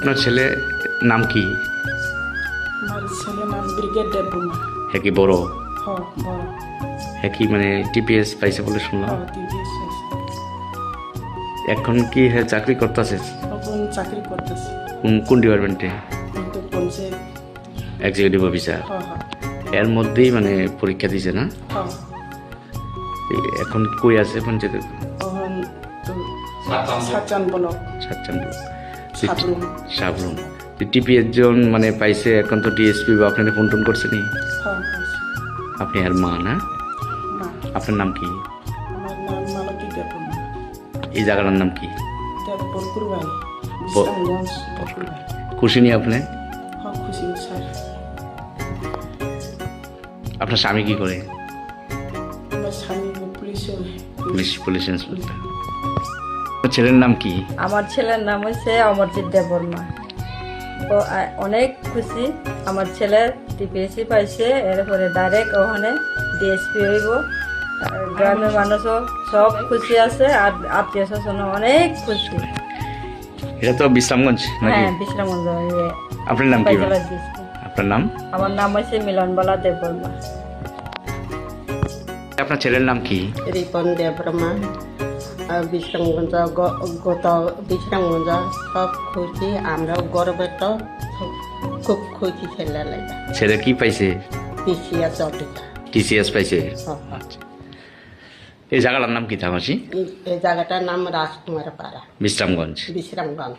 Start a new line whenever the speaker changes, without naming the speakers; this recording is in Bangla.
আপনার ছেলে নাম কি?
আমার ছেলের নাম ব্রিগেড দেবুমা
হ্যাঁ কি বড়? হ্যাঁ কি মানে টিপিএস পাইছে বলে শুনলাম। এখন কি হ্যাঁ চাকরি করতেছে?
চাকরি করতেছে।
কোন কোন ডিপার্টমেন্টে? এক্সিকিউটিভ অফিসার
হ হ।
এর মধ্যেই মানে পরীক্ষা দিছে না? এখন কই আছে পঞ্চায়েত?
সাচান ব্লক। সাবরুম
সাবরুম টিপিএস জন মানে পাইছে এখন তো টিএসপি বা আপনাকে ফোন টোন করছে নি? আপনি আর মা না? আপনার নাম কি? এই জায়গাটার নাম কি? খুশি নি আপনি?
হ খুশি স্যার।
আপনার স্বামী কি করে?
পুলিশে
পুলিশ ইন্সপেক্টর। ছেলের নাম কি?
আমার ছেলের নাম হচ্ছে অমরজিৎ দেববর্মা। ও অনেক খুশি আমার ছেলে টিপিএসসি পাইছে এরপরে ডাইরেক্ট ওখানে ডিএসপি হইব। আর গ্রামের মানুষও সব খুশি আছে আর আত্মীয় স্বজন অনেক খুশি।
এটা তো বিশ্রামগঞ্জ নাকি?
হ্যাঁ বিশ্রামগঞ্জ
আপনার নাম কি? আপনার নাম?
আমার নাম হচ্ছে মিলনবালা দেববর্মা।
আপনার ছেলের নাম কি?
রিপন দেবরমা বিশ্রামগঞ্জ গত বিশ্রামগঞ্জ সব খুশি আমরাও তো খুব খুশি ছেলে লাগে।
ছেলে কি পাইছে?
টিসিএস অটিকা
টিসিএস পাইছে? আচ্ছা। এই জায়গাটার নাম কি থামাসি
এই জায়গাটার নাম রাজকুমার পাড়া
বিশ্রামগঞ্জ।
বিশ্রামগঞ্জ।